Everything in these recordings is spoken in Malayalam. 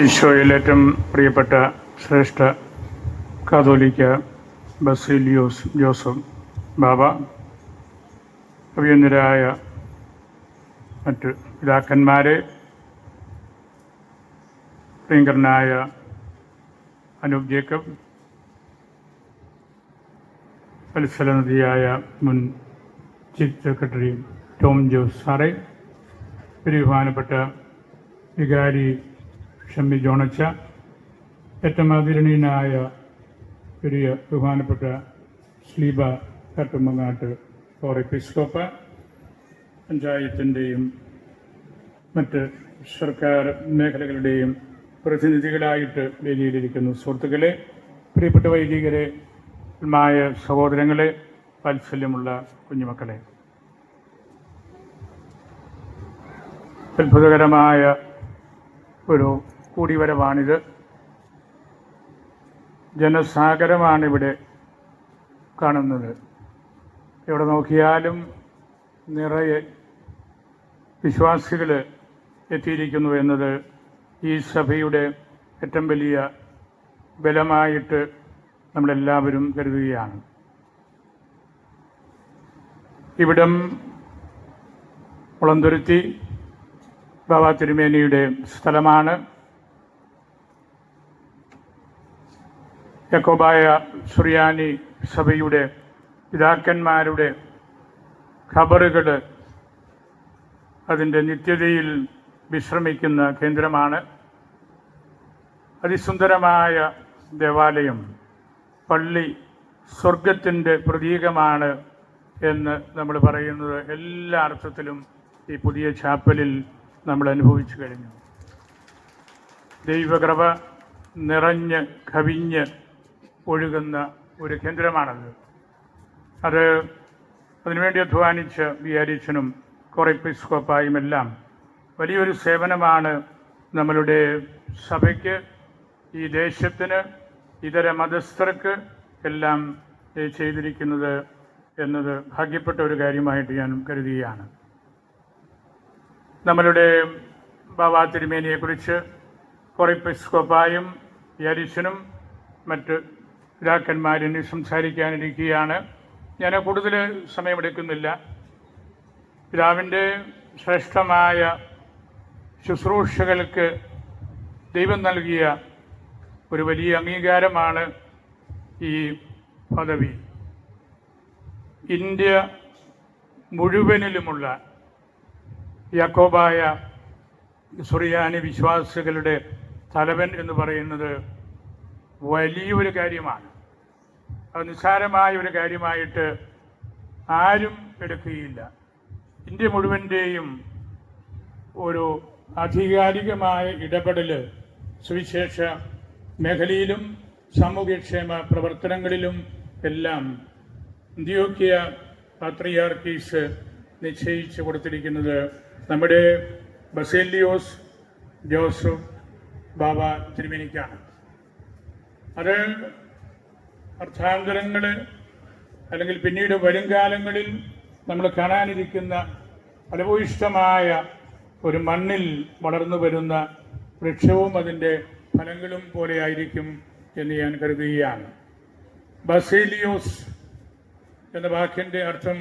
ഈശോയിൽ ഏറ്റവും പ്രിയപ്പെട്ട ശ്രേഷ്ഠ കാതോലിക്ക ബസീലിയോസ് ജോസഫ് ബാബ അഭിയന്തരായ മറ്റ് പിതാക്കന്മാരെ പ്രിയങ്കരനായ അനൂപ് ജേക്കബ് പരിസരനിധിയായ മുൻ ചീഫ് സെക്രട്ടറി ടോം ജോസ് സാറേ ബഹുമാനപ്പെട്ട വികാരി ഷമ്മി ജോണച്ച ഏറ്റവും ആദരണീയനായ പെരിയ ബഹുമാനപ്പെട്ട സ്ലീബ കട്ടുമങ്ങാട്ട് ഫോർ എപ്പിസ്കോപ്പ പഞ്ചായത്തിന്റെയും മറ്റ് സർക്കാർ മേഖലകളുടെയും പ്രതിനിധികളായിട്ട് വേദിയിലിരിക്കുന്നു. സുഹൃത്തുക്കളെ പ്രിയപ്പെട്ട വൈദികരെ മായ സഹോദരങ്ങളെ വാത്സല്യമുള്ള കുഞ്ഞുമക്കളെ. അത്ഭുതകരമായ ഒരു കൂടിവരവാണിത്. ജനസാഗരമാണ് ഇവിടെ കാണുന്നത്. എവിടെ നോക്കിയാലും നിറയെ വിശ്വാസികൾ എത്തിയിരിക്കുന്നു എന്നത് ഈ സഭയുടെ ഏറ്റവും വലിയ ബലമായിട്ട് നമ്മളെല്ലാവരും കരുതുകയാണ്. ഇവിടം മുളന്തുരുത്തി ബാബാ തിരുമേനിയുടെ സ്ഥലമാണ്. യക്കോബായ സുറിയാനി സഭയുടെ പിതാക്കന്മാരുടെ ഖബറുകൾ അതിന്റെ നിത്യതയിൽ വിശ്രമിക്കുന്ന കേന്ദ്രമാണ്. അതിസുന്ദരമായ ദേവാലയം പള്ളി സ്വർഗത്തിന്റെ പ്രതീകമാണ് എന്ന് നമ്മൾ പറയുന്നത് എല്ലാ അർത്ഥത്തിലും ഈ പുതിയ ചാപ്പലിൽ നമ്മൾ അനുഭവിച്ചു കഴിഞ്ഞു. ദൈവകൃപ നിറഞ്ഞ് കവിഞ്ഞ് ഒഴുകുന്ന ഒരു കേന്ദ്രമാണത്. അത് അതിനുവേണ്ടി അധ്വാനിച്ച വിയാരിച്ചനും കൊറപ്പിസ്കോപ്പായും എല്ലാം വലിയൊരു സേവനമാണ് നമ്മളുടെ സഭയ്ക്ക് ഈ ദേശത്തിന് ഇതര മതസ്ഥർക്ക് എല്ലാം ചെയ്തിരിക്കുന്നത് എന്നത് ഭാഗ്യപ്പെട്ട ഒരു കാര്യമായിട്ട് ഞാൻ കരുതുകയാണ്. നമ്മളുടെ ബാബാ തിരുമേനിയെക്കുറിച്ച് കൊറിപ്പിസ്കോപ്പായും യരിശനും മറ്റ് പിതാക്കന്മാരും സംസാരിക്കാനിരിക്കുകയാണ്. ഞാൻ കൂടുതൽ സമയമെടുക്കുന്നില്ല. പിതാവിന്റെ ശ്രേഷ്ഠമായ ശുശ്രൂഷകൾക്ക് ദൈവം നൽകിയ ഒരു വലിയ അംഗീകാരമാണ് ഈ പദവി. ഇന്ത്യ മുഴുവനിലുമുള്ള യാക്കോബായ സുറിയാനി വിശ്വാസികളുടെ തലവൻ എന്ന് പറയുന്നത് വലിയൊരു കാര്യമാണ്. അത് നിസ്സാരമായ ഒരു കാര്യമായിട്ട് ആരും എടുക്കുകയില്ല. ഇന്ത്യ മുഴുവന്റെയും ഒരു ആധികാരികമായ ഇടപെടൽ സുവിശേഷ മേഖലയിലും സാമൂഹ്യക്ഷേമ പ്രവർത്തനങ്ങളിലും എല്ലാം അന്ത്യോക്യ പാത്രിയാർക്കീസ് നിശ്ചയിച്ചു കൊടുത്തിരിക്കുന്നത് നമ്മുടെ ബസേലിയോസ് ജോസഫ് ബാബ തിരുമേനിക്കാണ്. അത് അർത്ഥാന്തരങ്ങൾ അല്ലെങ്കിൽ പിന്നീട് വരും കാലങ്ങളിൽ നമ്മൾ കാണാനിരിക്കുന്ന ഫലഭൂയിഷ്ടമായ ഒരു മണ്ണിൽ വളർന്നു വരുന്ന വൃക്ഷവും അതിന്റെ ഫലങ്ങളും പോലെയായിരിക്കും എന്ന് ഞാൻ കരുതുകയാണ്. ബസേലിയോസ് എന്ന വാക്കിന്റെ അർത്ഥം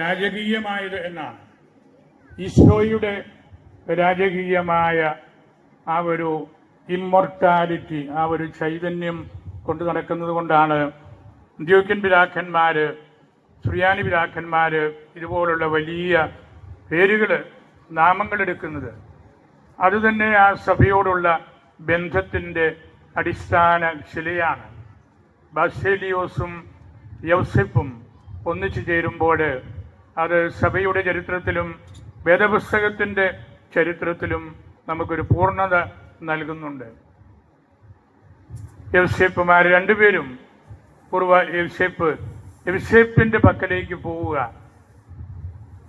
രാജകീയമായത് എന്നാണ്. ഈശോയുടെ രാജകീയമായ ആ ഒരു ഇമ്മൊർട്ടാലിറ്റി ആ ഒരു ചൈതന്യം കൊണ്ടു നടക്കുന്നത് കൊണ്ടാണ് ദ്യോക്യൻ പിതാക്കന്മാർ സുറിയാനി പിതാക്കന്മാർ ഇതുപോലുള്ള വലിയ പേരുകൾ നാമങ്ങളെടുക്കുന്നത് അതുതന്നെ ആ സഭയോടുള്ള ബന്ധത്തിന്റെ അടിസ്ഥാന ശിലയാണ്. ബാസേലിയോസും യൗസിപ്പും ഒന്നിച്ചു ചേരുമ്പോൾ അത് സഭയുടെ ചരിത്രത്തിലും വേദപുസ്തകത്തിന്റെ ചരിത്രത്തിലും നമുക്കൊരു പൂർണത നൽകുന്നുണ്ട്. യവ്സേപ്പുമാർ രണ്ടുപേരും പൂർവ യവ്സേപ്പ് യവ്സേപ്പിന്റെ പക്കലേക്ക് പോവുക.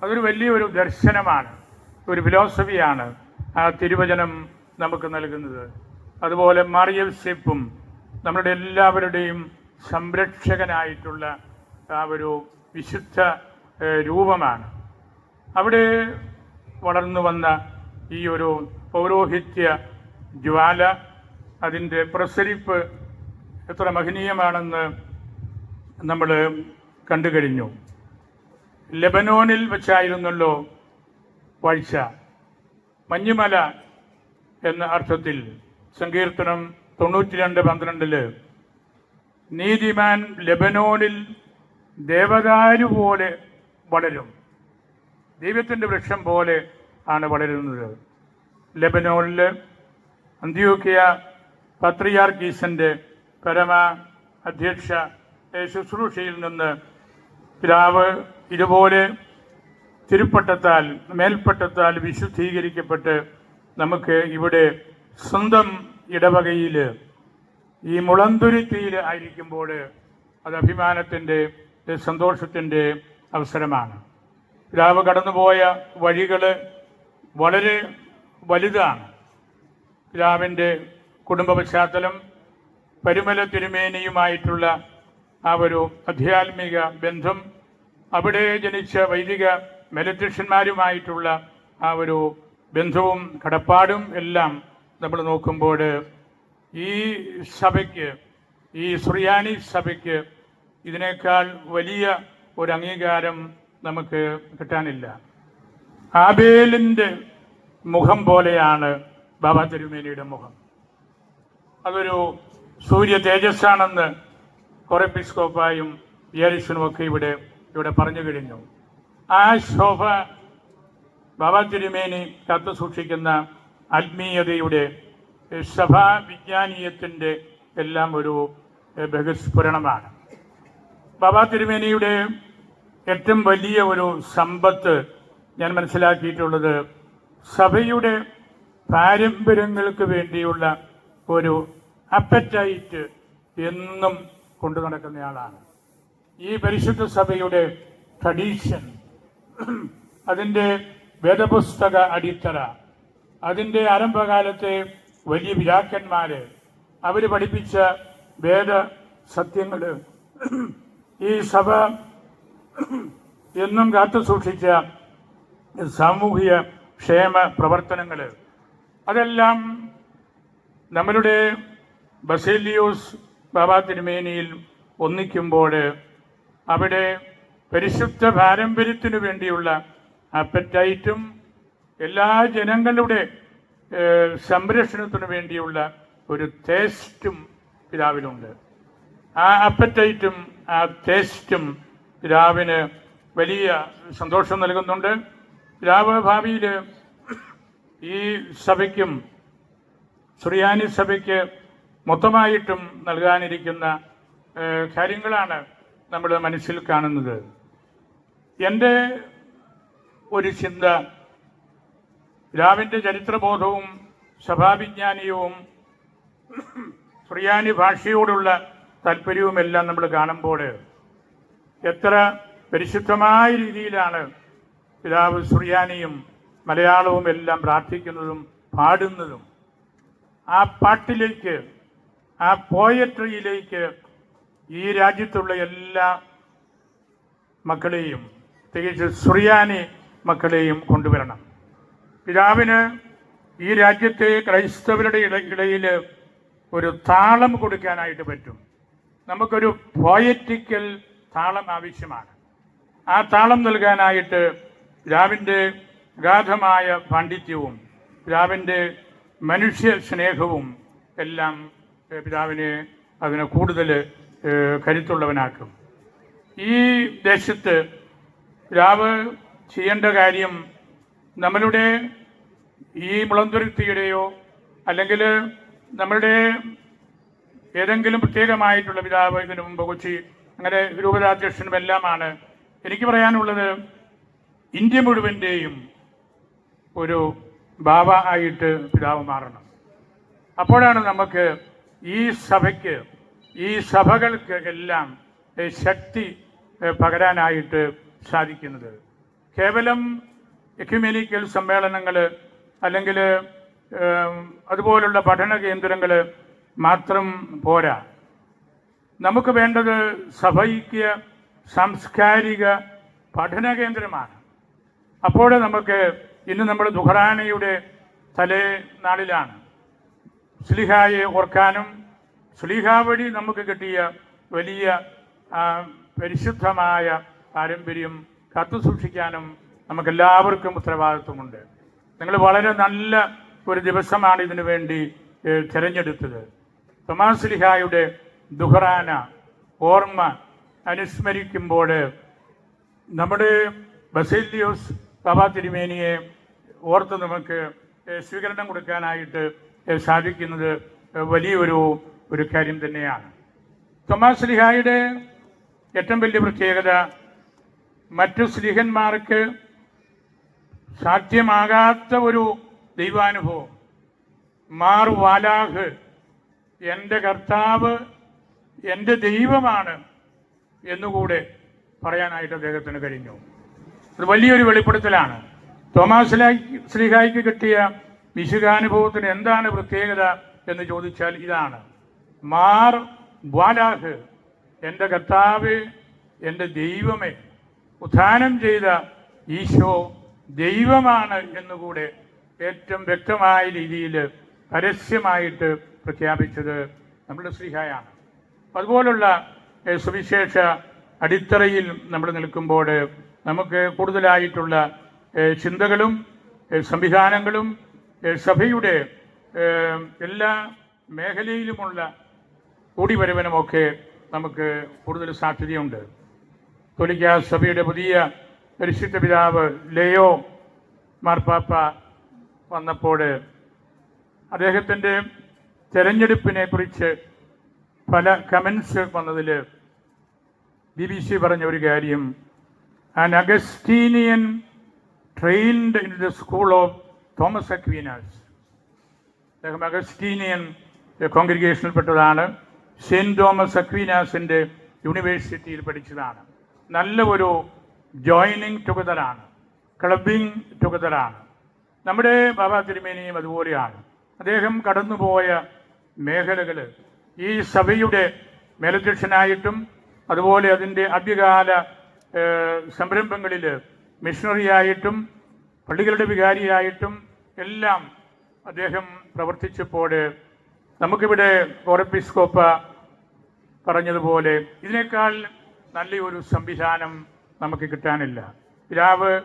അതൊരു വലിയൊരു ദർശനമാണ് ഒരു ഫിലോസഫിയാണ് ആ തിരുവചനം നമുക്ക് നൽകുന്നത്. അതുപോലെ മറിയവ്സേപ്പും നമ്മുടെ എല്ലാവരുടെയും സംരക്ഷകനായിട്ടുള്ള ആ ഒരു വിശുദ്ധ രൂപമാണ്. അവിടെ വളർന്നു വന്ന ഈ ഒരു പൗരോഹിത്യ ജ്വാല അതിന്റെ പ്രസരിപ്പ് എത്ര മഹനീയമാണെന്ന് നമ്മൾ കണ്ടു കഴിഞ്ഞു. ലെബനോനിൽ വെച്ചായിരുന്നല്ലോ വാഴ്ച. മഞ്ഞുമല എന്ന അർത്ഥത്തിൽ സങ്കീർത്തനം തൊണ്ണൂറ്റി രണ്ട് പന്ത്രണ്ടിൽ നീതിമാൻ ലെബനോനിൽ ദേവദാരു പോലെ വളരും. ദൈവത്തിന്റെ വൃക്ഷം പോലെ ആണ് വളരുന്നത്. ലെബനോനിൽ അന്ത്യോക്കിയ പത്രിയാർക്കീസിന്റെ പരമ അധ്യക്ഷ ശുശ്രൂഷയിൽ നിന്ന് പിതാവ് ഇതുപോലെ തിരുപ്പട്ടത്താൽ മേൽപ്പട്ടത്താൽ വിശുദ്ധീകരിക്കപ്പെട്ട് നമുക്ക് ഇവിടെ സ്വന്തം ഇടവകയിൽ ഈ മുളന്തുരുത്തിയിൽ ആയിരിക്കുമ്പോൾ അത് അഭിമാനത്തിന്റെ സന്തോഷത്തിന്റെ അവസരമാണ്. പിതാവ് കടന്നുപോയ വഴികൾ വളരെ വലുതാണ്. പിതാവിന്റെ കുടുംബ പശ്ചാത്തലം പരുമല തിരുമേനിയുമായിട്ടുള്ള ആ ഒരു ആധ്യാത്മിക ബന്ധം അവിടെ ജനിച്ച വൈദിക മെലറ്റീഷ്യന്മാരുമായിട്ടുള്ള ആ ഒരു ബന്ധവും കടപ്പാടും എല്ലാം നമ്മൾ നോക്കുമ്പോൾ ഈ സഭയ്ക്ക് ഈ സുറിയാനി സഭയ്ക്ക് ഇതിനേക്കാൾ വലിയ ഒരു അംഗീകാരം നമുക്ക് കിട്ടാനില്ല. ആബേലിന്റെ മുഖം പോലെയാണ് ബാബ തിരുമേനിയുടെ മുഖം. അതൊരു സൂര്യ തേജസ്സാണെന്ന് കൊറപ്പിസ്കോപ്പായും വിയാരിഷനും ഒക്കെ ഇവിടെ ഇവിടെ പറഞ്ഞു കഴിഞ്ഞു. ആ ശോഭ ബാബ തിരുമേനി കത്തു സൂക്ഷിക്കുന്ന ആത്മീയതയുടെ സഭാ വിജ്ഞാനീയത്തിന്റെ എല്ലാം ഒരു ബഹിസ്ഫുരണമാണ്. ബാബ തിരുമേനിയുടെ ഏറ്റവും വലിയ ഒരു സമ്പത്ത് ഞാൻ മനസ്സിലാക്കിയിട്ടുള്ളത് സഭയുടെ പാരമ്പര്യങ്ങൾക്ക് വേണ്ടിയുള്ള ഒരു അപ്പറ്റൈറ്റ് എന്നും കൊണ്ടു നടക്കുന്നയാളാണ് ഈ പരിശുദ്ധ സഭയുടെ ട്രഡീഷൻ അതിന്റെ വേദപുസ്തക അടിത്തറ അതിന്റെ ആരംഭകാലത്തെ വലിയ പിതാക്കന്മാര് അവർ പഠിപ്പിച്ച വേദ സത്യങ്ങൾ ഈ സഭ എന്നും കാത്തു സൂക്ഷിച്ച സാമൂഹിക ക്ഷേമ പ്രവർത്തനങ്ങൾ അതെല്ലാം നമ്മളുടെ ബസേലിയോസ് ബാബാ തിരുമേനിയിൽ ഒന്നിക്കുമ്പോൾ അവിടെ പരിശുദ്ധ പാരമ്പര്യത്തിനു വേണ്ടിയുള്ള അപ്പറ്റൈറ്റും എല്ലാ ജനങ്ങളുടെ സംരക്ഷണത്തിനു വേണ്ടിയുള്ള ഒരു തേസ്റ്റും പിതാവിലുണ്ട് ആ അപ്പറ്റൈറ്റും ആ തേസ്റ്റും പിതാവിന് വലിയ സന്തോഷം നൽകുന്നുണ്ട്. പിതാവ് ഭാവിയിൽ ഈ സഭയ്ക്കും സുറിയാനി സഭയ്ക്ക് മൊത്തമായിട്ടും നൽകാനിരിക്കുന്ന കാര്യങ്ങളാണ് നമ്മൾ മനസ്സിൽ കാണുന്നത്. എന്റെ ഒരു ചിന്ത പിതാവിന്റെ ചരിത്രബോധവും സഭാവിജ്ഞാനീയവും സുറിയാനി ഭാഷയോടുള്ള താല്പര്യവുമെല്ലാം നമ്മൾ കാണുമ്പോൾ എത്ര പരിശുദ്ധമായ രീതിയിലാണ് പിതാവ് സുറിയാനിയും മലയാളവും എല്ലാം പ്രാർത്ഥിക്കുന്നതും പാടുന്നതും ആ പാട്ടിലേക്ക് ആ പോയട്രിയിലേക്ക് ഈ രാജ്യത്തുള്ള എല്ലാ മക്കളെയും തികച്ച് സുറിയാനി മക്കളെയും കൊണ്ടുവരണം. പിതാവിന് ഈ രാജ്യത്തെ ക്രൈസ്തവരുടെ ഇട ഇടയിൽ ഒരു താളം കൊടുക്കാനായിട്ട് പറ്റും. നമുക്കൊരു പോയറ്റിക്കൽ താളം ആവശ്യമാണ്. ആ താളം നൽകാനായിട്ട് പിതാവിന്റെ അഗാധമായ പാണ്ഡിത്യവും പിതാവിന്റെ മനുഷ്യ സ്നേഹവും എല്ലാം പിതാവിനെ അതിനെ കൂടുതൽ കരുത്തുള്ളവനാക്കും. ഈ ദേശത്ത് പിതാവ് ചെയ്യേണ്ട കാര്യം നമ്മളുടെ ഈ മുളന്തുരുത്തിയുടെയോ അല്ലെങ്കിൽ നമ്മളുടെ ഏതെങ്കിലും പ്രത്യേകമായിട്ടുള്ള പിതാവ് ഇതിനു മുമ്പ് കൊച്ചി അങ്ങനെ രൂപതാധ്യക്ഷനും എല്ലാമാണ് എനിക്ക് പറയാനുള്ളത് ഇന്ത്യ മുഴുവന്റെയും ഒരു ബാബ ആയിട്ട് പിതാവ് മാറണം. അപ്പോഴാണ് നമുക്ക് ഈ സഭയ്ക്ക് ഈ സഭകൾക്ക് എല്ലാം ശക്തി പകരാനായിട്ട് സാധിക്കുന്നത്. കേവലം എക്യുമെനിക്കൽ സമ്മേളനങ്ങൾ അല്ലെങ്കിൽ അതുപോലുള്ള പഠന കേന്ദ്രങ്ങൾ മാത്രം പോരാ. നമുക്ക് വേണ്ടത് സഭയ്ക്ക് സാംസ്കാരിക പഠന കേന്ദ്രമാണ്. അപ്പോൾ നമുക്ക് ഇന്ന് നമ്മൾ ദുഹറാനയുടെ തലേ നാളിലാണ്. സ്ലിഹായെ ഓർക്കാനും സ്ലിഹ വഴി നമുക്ക് കിട്ടിയ വലിയ പരിശുദ്ധമായ പാരമ്പര്യം കത്തു സൂക്ഷിക്കാനും നമുക്കെല്ലാവർക്കും ഉത്തരവാദിത്വമുണ്ട്. നിങ്ങൾ വളരെ നല്ല ഒരു ദിവസമാണ് ഇതിനു വേണ്ടി തിരഞ്ഞെടുത്തത്. തൊമാസ് ലിഹായുടെ ദുഹറാന ഓർമ്മ അനുസ്മരിക്കുമ്പോൾ നമ്മുടെ ബസേലിയോസ് ബാബാ തിരുമേനിയെ ഓർത്ത് നമുക്ക് സ്വീകരണം കൊടുക്കാനായിട്ട് സാധിക്കുന്നത് വലിയൊരു ഒരു കാര്യം തന്നെയാണ്. തൊമാസ് ലിഹായുടെ ഏറ്റവും വലിയ പ്രത്യേകത മറ്റു സ്ലിഹന്മാർക്ക് സാധ്യമാകാത്ത ഒരു ദൈവാനുഭവം. മാർ വാലാഹ് എന്റെ കർത്താവ് എന്റെ ദൈവമാണ് എന്നുകൂടെ പറയാനായിട്ട് അദ്ദേഹത്തിന് കഴിഞ്ഞു. അത് വലിയൊരു വെളിപ്പെടുത്തലാണ്. തോമാസ് ശ്രീഹായിക്ക് കിട്ടിയ വിശുഖാനുഭവത്തിന് എന്താണ് പ്രത്യേകത എന്ന് ചോദിച്ചാൽ ഇതാണ്. മാർ ബാലാഹ് എന്റെ കർത്താവ് എന്റെ ദൈവമേ ഉത്ഥാനം ചെയ്ത ഈശോ ദൈവമാണ് എന്നുകൂടെ ഏറ്റവും വ്യക്തമായ രീതിയിൽ പരസ്യമായിട്ട് പ്രഖ്യാപിച്ചത് നമ്മുടെ ശ്രീഹായാണ്. അതുപോലുള്ള സുവിശേഷ അടിത്തറയിൽ നമ്മൾ നിൽക്കുമ്പോൾ നമുക്ക് കൂടുതലായിട്ടുള്ള ചിന്തകളും സംവിധാനങ്ങളും സഭയുടെ എല്ലാ മേഖലയിലുമുള്ള കൂടിവരവനുമൊക്കെ നമുക്ക് കൂടുതൽ സാധ്യതയുണ്ട്. തൊലിക്ക സഭയുടെ പുതിയ പരിശുദ്ധ പിതാവ് ലയോ മാർപ്പാപ്പ വന്നപ്പോൾ അദ്ദേഹത്തിന്റെ തെരഞ്ഞെടുപ്പിനെ കുറിച്ച് പല കമൻസ് വന്നതിൽ ബി ബി സി പറഞ്ഞ ഒരു കാര്യം an Augustinian trained in the school of Thomas Aquinas അദ്ദേഹം അഗസ്റ്റീനിയൻ കോൺഗ്രിഗേഷനിൽപ്പെട്ടതാണ് സെന്റ് തോമസ് അക്വീനാസിന്റെ യൂണിവേഴ്സിറ്റിയിൽ പഠിച്ചതാണ്. നല്ല ഒരു ജോയിനിങ് ടുഗതറാണ് ക്ലബിങ് ടുഗതറാണ് നമ്മുടെ ബാബ തിരുമേനിയും അതുപോലെയാണ്. അദ്ദേഹം കടന്നുപോയ മേഖലകൾ ഈ സഭയുടെ മേലധ്യക്ഷനായിട്ടും അതുപോലെ അതിന്റെ ആദ്യകാല സംരംഭങ്ങളിൽ മിഷണറിയായിട്ടും പള്ളികളുടെ വികാരിയായിട്ടും എല്ലാം അദ്ദേഹം പ്രവർത്തിച്ചപ്പോൾ നമുക്കിവിടെ ഓറപ്പിസ്കോപ്പ പറഞ്ഞതുപോലെ ഇതിനേക്കാൾ നല്ലൊരു സംവിധാനം നമുക്ക് കിട്ടാനില്ല. പിതാവ്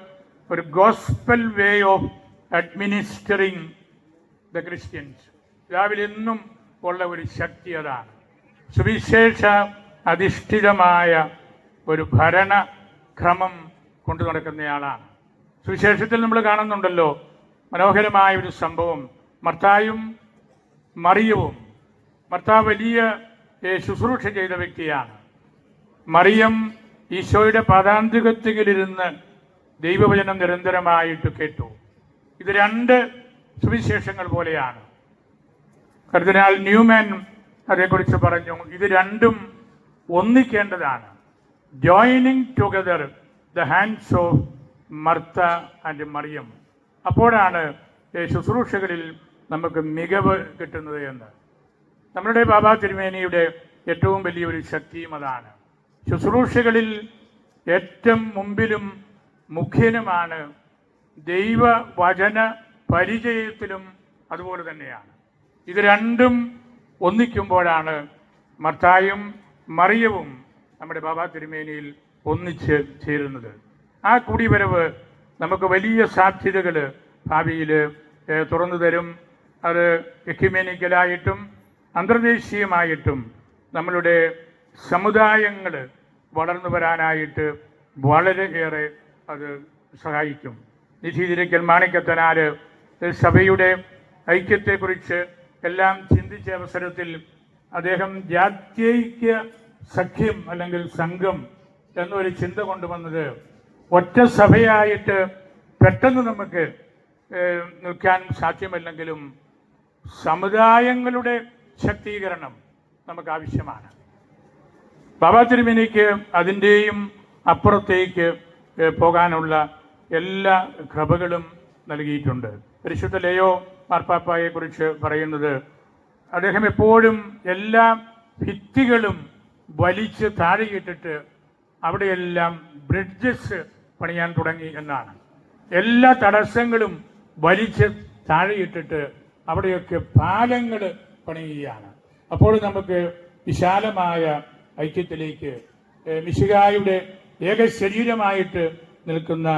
ഒരു gospel way of administering the Christians. പിതാവിൽ എന്നും ഉള്ള ഒരു ശക്തി അതാണ്. സുവിശേഷ അധിഷ്ഠിതമായ ഒരു ഭരണക്രമം കൊണ്ടു നടക്കുന്നയാളാണ്. സുവിശേഷത്തിൽ നമ്മൾ കാണുന്നുണ്ടല്ലോ മനോഹരമായ ഒരു സംഭവം. മർത്തായും മറിയവും. മർത്താവ് വലിയ ശുശ്രൂഷ ചെയ്ത വ്യക്തിയാണ്. മറിയം ഈശോയുടെ പാദാന്തികത്തിലിരുന്ന് ദൈവവചനം നിരന്തരമായിട്ട് കേട്ടു. ഇത് രണ്ട് സുവിശേഷങ്ങൾ പോലെയാണ്. കർദിനാൾ ന്യൂമാൻ അതേക്കുറിച്ച് പറഞ്ഞു ഇത് രണ്ടും ഒന്നിക്കേണ്ടതാണ്. Joining together the hands of Martha and Mariam. അപ്പോഴാണ് ശുശ്രൂഷകളിൽ നമുക്ക് മികവ് കിട്ടുന്നത് എന്ന്. നമ്മളുടെ ബാബാ തിരുമേനിയുടെ ഏറ്റവും വലിയൊരു ശക്തിയും അതാണ്. ശുശ്രൂഷകളിൽ ഏറ്റവും മുമ്പിലും മുഖ്യനുമാണ് ദൈവവചന പരിചയത്തിലും അതുപോലെ തന്നെയാണ്. ഇത് രണ്ടും ഒന്നിക്കുമ്പോഴാണ് മർത്തായും മറിയവും നമ്മുടെ ബാബാ തിരുമേനിയിൽ ഒന്നിച്ച് ചേരുന്നത്. ആ കൂടിവരവ് നമുക്ക് വലിയ സാധ്യതകൾ ഭാവിയിൽ തുറന്നു തരും. അത് എക്യുമേനിക്കലായിട്ടും അന്തർദേശീയമായിട്ടും നമ്മളുടെ സമുദായങ്ങൾ വളർന്നു വരാനായിട്ട് വളരെയേറെ അത് സഹായിക്കും. നിധീതിരിക്കൽ മാണിക്കത്തനാർ സഭയുടെ ഐക്യത്തെക്കുറിച്ച് എല്ലാം ചിന്തിച്ച അവസരത്തിൽ അദ്ദേഹം ജാത്യൈക്യ സഖ്യം അല്ലെങ്കിൽ സംഘം എന്നൊരു ചിന്ത കൊണ്ടുവന്നത് ഒറ്റ സഭയായിട്ട് പെട്ടെന്ന് നമുക്ക് നിൽക്കാൻ സാധ്യമല്ലെങ്കിലും സമുദായങ്ങളുടെ ശക്തീകരണം നമുക്ക് ആവശ്യമാണ് ബാബാ തിരുമേനിക്ക് അതിന്റെയും അപ്പുറത്തേക്ക് പോകാനുള്ള എല്ലാ കൃപകളും നൽകിയിട്ടുണ്ട്. പരിശുദ്ധ ലയോ മാർപ്പാപ്പായെ കുറിച്ച് പറയുന്നത് അദ്ദേഹം എപ്പോഴും എല്ലാ ഭിത്തികളും വലിച്ച് താഴെയിട്ടിട്ട് അവിടെയെല്ലാം ബ്രിഡ്ജസ് പണിയാൻ തുടങ്ങി എന്നാണ്. എല്ലാ തടസ്സങ്ങളും വലിച്ച് താഴെയിട്ടിട്ട് അവിടെയൊക്കെ പാലങ്ങൾ പണിയുകയാണ്. അപ്പോൾ നമുക്ക് വിശാലമായ ഐക്യത്തിലേക്ക് മിശികായുടെ ഏക ശരീരമായിട്ട് നിൽക്കുന്ന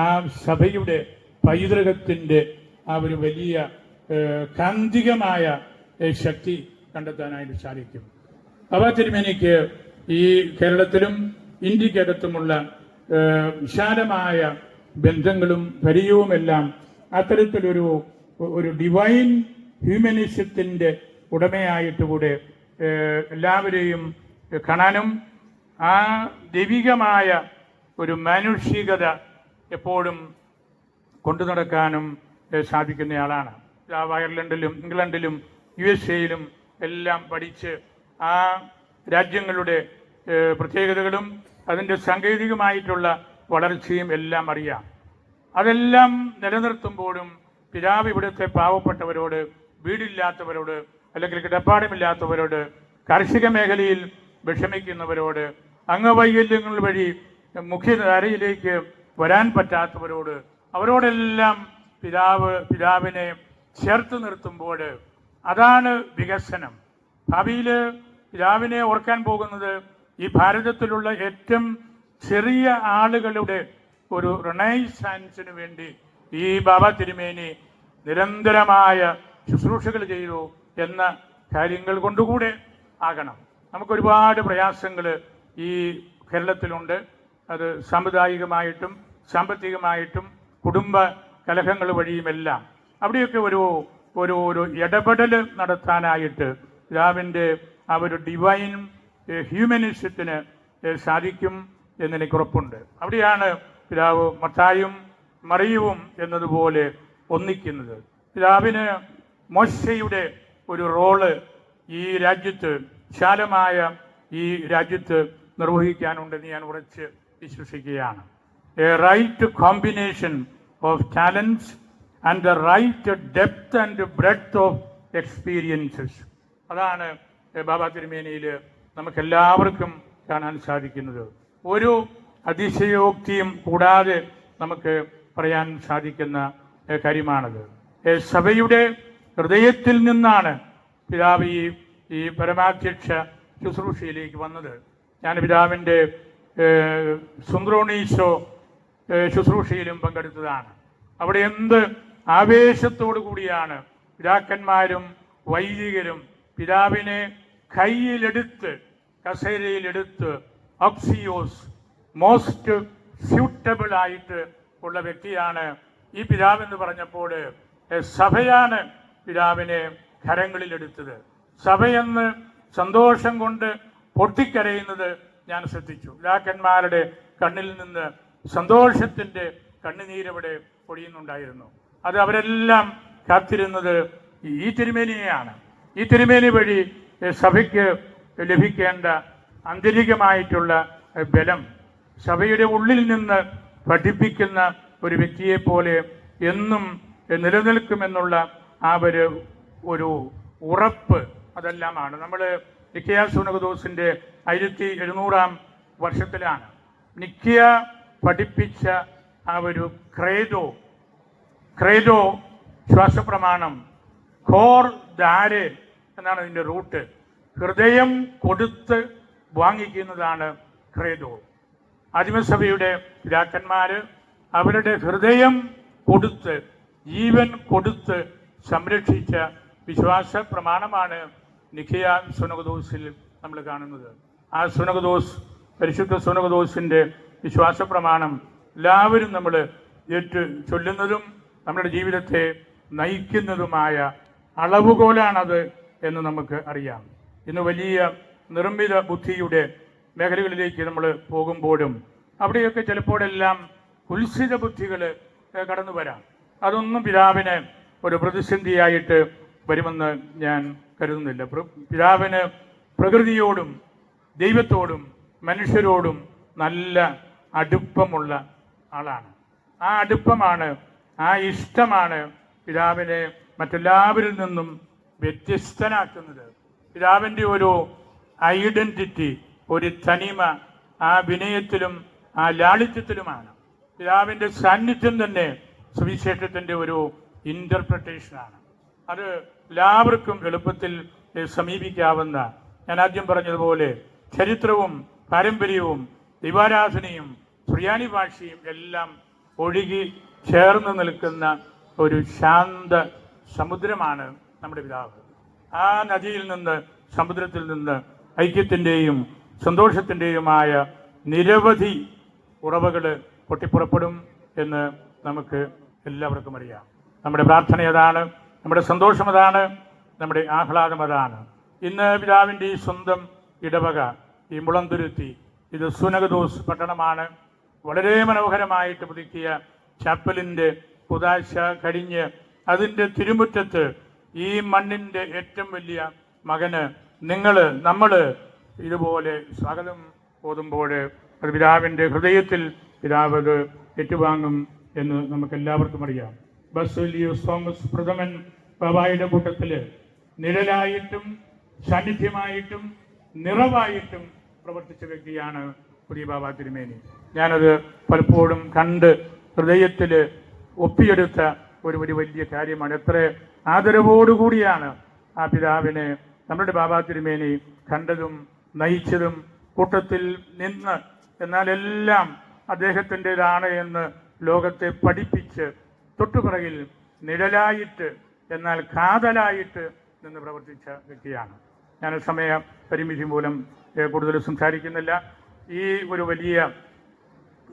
ആ സഭയുടെ പൈതൃകത്തിന്റെ ആ ഒരു വലിയ കാന്തികമായ ശക്തി കണ്ടെത്താനായിട്ട് സാധിക്കും അവ തിരുമേനിക്ക് ഈ കേരളത്തിലും ഇന്ത്യക്കകത്തുമുള്ള വിശാലമായ ബന്ധങ്ങളും പരിചയവുമെല്ലാം അത്തരത്തിലൊരു ഒരു ഡിവൈൻ ഹ്യൂമനിസത്തിന്റെ ഉടമയായിട്ട് കൂടെ എല്ലാവരെയും കാണാനും ആ ദൈവികമായ ഒരു മാനുഷികത എപ്പോഴും കൊണ്ടു നടക്കാനും സാധിക്കുന്നയാളാണ്. അയർലൻഡിലും ഇംഗ്ലണ്ടിലും യു എസ് എയിലും എല്ലാം പഠിച്ച് ആ രാജ്യങ്ങളുടെ പ്രത്യേകതകളും അതിന്റെ സാങ്കേതികമായിട്ടുള്ള വളർച്ചയും എല്ലാം അറിയാം. അതെല്ലാം നിലനിർത്തുമ്പോഴും പിതാവ് ഇവിടുത്തെ പാവപ്പെട്ടവരോട് വീടില്ലാത്തവരോട് അല്ലെങ്കിൽ കിടപ്പാടമില്ലാത്തവരോട് കാർഷിക മേഖലയിൽ വിഷമിക്കുന്നവരോട് അംഗവൈകല്യങ്ങൾ വഴി മുഖ്യധാരയിലേക്ക് വരാൻ പറ്റാത്തവരോട് അവരോടെല്ലാം പിതാവ് പിതാവിനെ ചേർത്ത് നിർത്തുമ്പോൾ അതാണ് വികസനം. ഭാവിയിൽ പിതാവിനെ ഓർക്കാൻ പോകുന്നത് ഈ ഭാരതത്തിലുള്ള ഏറ്റവും ചെറിയ ആളുകളുടെ ഒരു റിണൈസാൻസിന് വേണ്ടി ഈ ബാബ തിരുമേനി നിരന്തരമായ ശുശ്രൂഷകൾ ചെയ്തു എന്ന കാര്യങ്ങൾ കൊണ്ടുകൂടെ ആകണം. നമുക്കൊരുപാട് പ്രയാസങ്ങൾ ഈ കേരളത്തിലുണ്ട്. അത് സാമുദായികമായിട്ടും സാമ്പത്തികമായിട്ടും കുടുംബ കലഹങ്ങൾ വഴിയുമെല്ലാം. അവിടെയൊക്കെ ഒരു ഒരു ഒരു ഇടപെടൽ നടത്താനായിട്ട് പിതാവിന്റെ ആ ഒരു ഡിവൈൻ ഹ്യൂമനിസത്തിന് സാധിക്കും എന്നെനിക്കുറപ്പുണ്ട്. അവിടെയാണ് പിതാവ് മത്തായും മറിയവും എന്നതുപോലെ ഒന്നിക്കുന്നത്. പിതാവിന് മോശയുടെ ഒരു റോൾ ഈ രാജ്യത്ത് വിശാലമായ ഈ രാജ്യത്ത് നിർവഹിക്കാനുണ്ടെന്ന് ഞാൻ ഉറച്ച് വിശ്വസിക്കുകയാണ്. A right combination of talents and the right depth and breadth of experiences. അതാണ് ബാബാ തിരുമേനിയിൽ നമുക്കെല്ലാവർക്കും കാണാൻ സാധിക്കുന്നത്. ഒരു അതിശയോക്തിയും കൂടാതെ നമുക്ക് പറയാൻ സാധിക്കുന്ന കാര്യമാണത്. സഭയുടെ ഹൃദയത്തിൽ നിന്നാണ് പിതാവ് ഈ ഈ പരമാധ്യക്ഷ ശുശ്രൂഷയിലേക്ക് വന്നത്. ഞാൻ പിതാവിന്റെ സുന്ദ്രോണീശോ ശുശ്രൂഷയിലും പങ്കെടുത്തതാണ്. അവിടെ എന്ത് ആവേശത്തോടു കൂടിയാണ് പിതാക്കന്മാരും വൈദികരും പിതാവിനെ കയ്യിലെടുത്ത് കസേരയിലെടുത്ത് അപ്സിയോസ് മോസ്റ്റ് സ്യൂട്ടബിൾ ആയിട്ട് ഉള്ള വ്യക്തിയാണ്. ഈ പിതാവ് എന്ന് പറഞ്ഞപ്പോൾ സഭയാണ് പിതാവിനെ കരങ്ങളിലെടുത്തത്. സഭയെന്ന് സന്തോഷം കൊണ്ട് പൊട്ടിക്കരയുന്നത് ഞാൻ ശ്രദ്ധിച്ചു. പിതാക്കന്മാരുടെ കണ്ണിൽ നിന്ന് സന്തോഷത്തിന്റെ കണ്ണുനീരവിടെ പൊഴിയുന്നുണ്ടായിരുന്നു അത് അവരെല്ലാം കാത്തിരുന്നത് ഈ തിരുമേനിയെയാണ്. ഈ തിരുമേനി വഴി സഭയ്ക്ക് ലഭിക്കേണ്ട ആന്തരികമായിട്ടുള്ള ബലം സഭയുടെ ഉള്ളിൽ നിന്ന് പഠിപ്പിക്കുന്ന ഒരു വ്യക്തിയെ പോലെ എന്നും നിലനിൽക്കുമെന്നുള്ള ആ ഒരു ഒരു ഉറപ്പ് അതെല്ലാമാണ്. നമ്മൾ നിക്കിയ സുനകദോസിന്റെ ആയിരത്തി എഴുന്നൂറാം വർഷത്തിലാണ് നിക്കിയ പഠിപ്പിച്ച ആ ഒരു ക്രേദോ ക്രേദോ ശ്വാസപ്രമാണം ഖോർ ദാരെ എന്നാണ് ഇതിന്റെ റൂട്ട്. ഹൃദയം കൊടുത്ത് വാങ്ങിക്കുന്നതാണ് ക്രേദോ അടിമസഭയുടെ പിതാക്കന്മാര് അവരുടെ ഹൃദയം കൊടുത്ത് ജീവൻ കൊടുത്ത് സംരക്ഷിച്ച വിശ്വാസ പ്രമാണമാണ് നിഖിയ സുനകദോസിൽ നമ്മൾ കാണുന്നത്. ആ സുനകദോസ് പരിശുദ്ധ സുനകദോസിന്റെ വിശ്വാസ പ്രമാണം എല്ലാവരും നമ്മൾ ഏറ്റു ചൊല്ലുന്നതും നമ്മുടെ ജീവിതത്തെ നയിക്കുന്നതുമായ അളവുകോലാണത്. എന്ന് നമുക്ക് അറിയാം. ഇന്ന് വലിയ നിർമ്മിത ബുദ്ധിയുടെ മേഖലകളിലേക്ക് നമ്മൾ പോകുമ്പോഴും അവിടെയൊക്കെ ചിലപ്പോഴെല്ലാം കുൽസിത ബുദ്ധികൾ കടന്നു വരാം. അതൊന്നും പിതാവിന് ഒരു പ്രതിസന്ധിയായിട്ട് വരുമെന്ന് ഞാൻ കരുതുന്നില്ല. പിതാവിന് പ്രകൃതിയോടും ദൈവത്തോടും മനുഷ്യരോടും നല്ല അടുപ്പമുള്ള ആളാണ്. ആ അടുപ്പമാണ് ആ ഇഷ്ടമാണ് പിതാവിനെ മറ്റെല്ലാവരിൽ നിന്നും വ്യത്യസ്തനാക്കുന്നത്. പിതാവിന്റെ ഒരു ഐഡന്റിറ്റി ഒരു തനിമ ആ വിനയത്തിലും ആ ലാളിത്യത്തിലുമാണ്. പിതാവിന്റെ സാന്നിധ്യം തന്നെ സുവിശേഷത്തിന്റെ ഒരു ഇന്റർപ്രിട്ടേഷനാണ് അത് എല്ലാവർക്കും എളുപ്പത്തിൽ സമീപിക്കാവുന്ന ഞാൻ ആദ്യം പറഞ്ഞതുപോലെ ചരിത്രവും പാരമ്പര്യവും ദൈവാരാധനയും സുറിയാനി ഭാഷയും എല്ലാം ഒഴുകി ചേർന്ന് നിൽക്കുന്ന ഒരു ശാന്ത സമുദ്രമാണ് നമ്മുടെ പിതാവ്. ആ നദിയിൽ നിന്ന് സമുദ്രത്തിൽ നിന്ന് ഐക്യത്തിന്റെയും സന്തോഷത്തിന്റെയുമായ നിരവധി ഉറവകൾ പൊട്ടിപ്പുറപ്പെടും എന്ന് നമുക്ക് എല്ലാവർക്കും അറിയാം. നമ്മുടെ പ്രാർത്ഥന അതാണ് നമ്മുടെ സന്തോഷം അതാണ് നമ്മുടെ ആഹ്ലാദം അതാണ് ഇന്ന് പിതാവിന്റെ ഈ സ്വന്തം ഇടവക ഈ മുളന്തുരുത്തി ഇത് സുനകദോസ് പട്ടണമാണ്. വളരെ മനോഹരമായിട്ട് പുതുക്കിയ ചാപ്പലിന്റെ പുതാശ കഴിഞ്ഞ് അതിന്റെ തിരുമുറ്റത്ത് ഈ മണ്ണിന്റെ ഏറ്റവും വലിയ മകന് നിങ്ങൾ നമ്മൾ ഇതുപോലെ സ്വാഗതം ഓതുമ്പോൾ അത് പിതാവിന്റെ ഹൃദയത്തിൽ പിതാവ് അത് ഏറ്റുവാങ്ങും എന്ന് നമുക്ക് എല്ലാവർക്കും അറിയാം. ബസ് തോമസ് പ്രഥമൻ ബാബായുടെ കൂട്ടത്തിൽ നിഴലായിട്ടും സാന്നിധ്യമായിട്ടും നിറവായിട്ടും പ്രവർത്തിച്ച വ്യക്തിയാണ് പുതിയ ബാബ തിരുമേനി. ഞാനത് പലപ്പോഴും കണ്ട് ഹൃദയത്തിൽ ഒപ്പിയെടുത്ത ഒരു ഒരു വലിയ കാര്യമാണ്. എത്ര ആദരവോടുകൂടിയാണ് ആ പിതാവിനെ നമ്മുടെ ബാബാ തിരുമേനി കണ്ടതും നയിച്ചതും കൂട്ടത്തിൽ നിന്ന് എന്നാൽ എല്ലാം അദ്ദേഹത്തിന്റെതാണ് എന്ന് ലോകത്തെ പഠിപ്പിച്ച് തൊട്ടുപിറകിൽ നിഴലായിട്ട് എന്നാൽ കാതലായിട്ട് നിന്ന് പ്രവർത്തിച്ച വ്യക്തിയാണ്. ഞാൻ സമയ പരിമിതി മൂലം കൂടുതൽ സംസാരിക്കുന്നില്ല. ഈ ഒരു വലിയ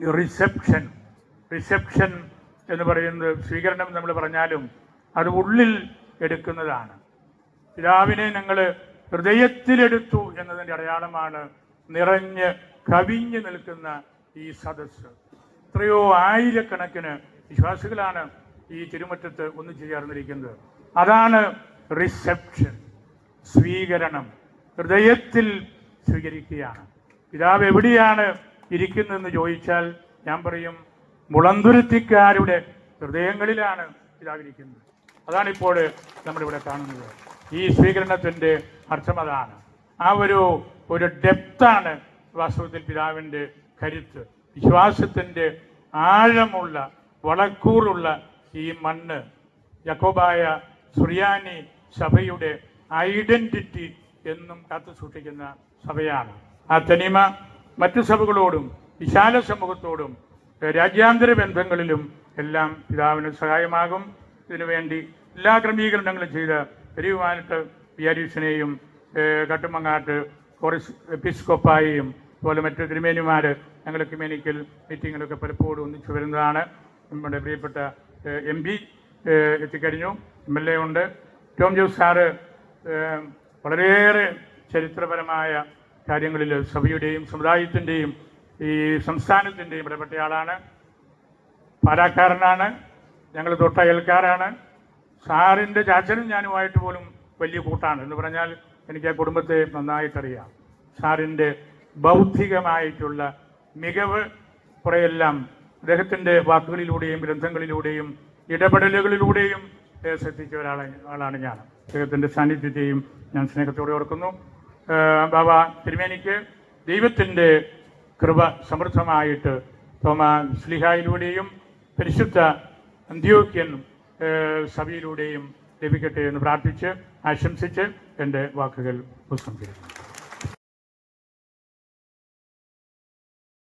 റിസപ്ഷൻ റിസപ്ഷൻ എന്ന് പറയുന്നത് സ്വീകരണം നമ്മൾ പറഞ്ഞാലും അത് ഉള്ളിൽ എടുക്കുന്നതാണ്. പിതാവിനെ ഞങ്ങൾ ഹൃദയത്തിലെടുത്തു എന്നതിന്റെ അടയാളമാണ് നിറഞ്ഞ് കവിഞ്ഞു നിൽക്കുന്ന ഈ സദസ്സ്. എത്രയോ ആയിരക്കണക്കിന് വിശ്വാസികളാണ് ഈ തിരുമുറ്റത്ത് ഒന്നിച്ചു ചേർന്നിരിക്കുന്നത്. അതാണ് റിസെപ്ഷൻ സ്വീകരണം. ഹൃദയത്തിൽ സ്വീകരിക്കുകയാണ്. പിതാവ് എവിടെയാണ് ഇരിക്കുന്നതെന്ന് ചോദിച്ചാൽ ഞാൻ പറയും മുളന്തുരുത്തിക്കാരുടെ ഹൃദയങ്ങളിലാണ് പിതാവ് ഇരിക്കുന്നത് അതാണ് ഇപ്പോൾ നമ്മളിവിടെ കാണുന്നത്. ഈ സ്വീകരണത്തിന്റെ അർത്ഥം അതാണ്. ആ ഒരു ഒരു ഡെപ്താണ് വാസ്തവത്തിൽ പിതാവിന്റെ കരുത്ത്. വിശ്വാസത്തിന്റെ ആഴമുള്ള വളക്കൂറുള്ള ഈ മണ്ണ് യക്കോബായ സുറിയാനി സഭയുടെ ഐഡന്റിറ്റി എന്നും കാത്തു സൂക്ഷിക്കുന്ന സഭയാണ്. ആ തനിമ മറ്റു സഭകളോടും വിശാല സമൂഹത്തോടും രാജ്യാന്തര ബന്ധങ്ങളിലും എല്ലാം പിതാവിന് സഹായമാകും. ഇതിനുവേണ്ടി എല്ലാ ക്രമീകരണങ്ങളും ചെയ്ത് പെരുവാനത്ത് വിയാരീസിനെയും കട്ടുമങ്ങാട്ട് കോറിസ് എപ്പിസ്കോപ്പായെയും അതുപോലെ മറ്റു തിരുമേനിമാർ ഞങ്ങൾ ക്രിമേനിക്കൽ മീറ്റിങ്ങിലൊക്കെ പലപ്പോഴും ഒന്നിച്ചു വരുന്നതാണ്. നമ്മുടെ പ്രിയപ്പെട്ട എം പി എത്തിക്കഴിഞ്ഞു. എം എൽ എ ഉണ്ട്. ടോം ജോസ് സാറ് വളരെയേറെ ചരിത്രപരമായ കാര്യങ്ങളിൽ സഭയുടെയും സമുദായത്തിന്റെയും ഈ സംസ്ഥാനത്തിന്റെയും ഇടപെട്ടയാളാണ്. പാലാക്കാരനാണ്. ഞങ്ങൾ തൊട്ടയൽക്കാരാണ് സാറിന്റെ ചാച്ചനും ഞാനുമായിട്ട് പോലും വലിയ കൂട്ടാണ്. എന്ന് പറഞ്ഞാൽ എനിക്ക് ആ കുടുംബത്തെ നന്നായിട്ടറിയാം. സാറിന്റെ ബൗദ്ധികമായിട്ടുള്ള മികവ് കുറെയെല്ലാം അദ്ദേഹത്തിന്റെ വാക്കുകളിലൂടെയും ഗ്രന്ഥങ്ങളിലൂടെയും ഇടപെടലുകളിലൂടെയും ശ്രദ്ധിച്ച ഒരാളാണ് ഞാൻ. അദ്ദേഹത്തിന്റെ സാന്നിധ്യത്തെയും ഞാൻ സ്നേഹത്തോടെ ഓർക്കുന്നു. ബാബ തിരുമേനിക്ക് ദൈവത്തിന്റെ കൃപ സമൃദ്ധമായിട്ട് തോമ സ്ലിഹായിലൂടെയും പരിശുദ്ധ അന്ത്യോക്യൻ സഭയിലൂടെയും ലഭിക്കട്ടെ എന്ന് പ്രാർത്ഥിച്ച് ആശംസിച്ച് എന്റെ വാക്കുകൾ ഉപസംഹരിക്കുന്നു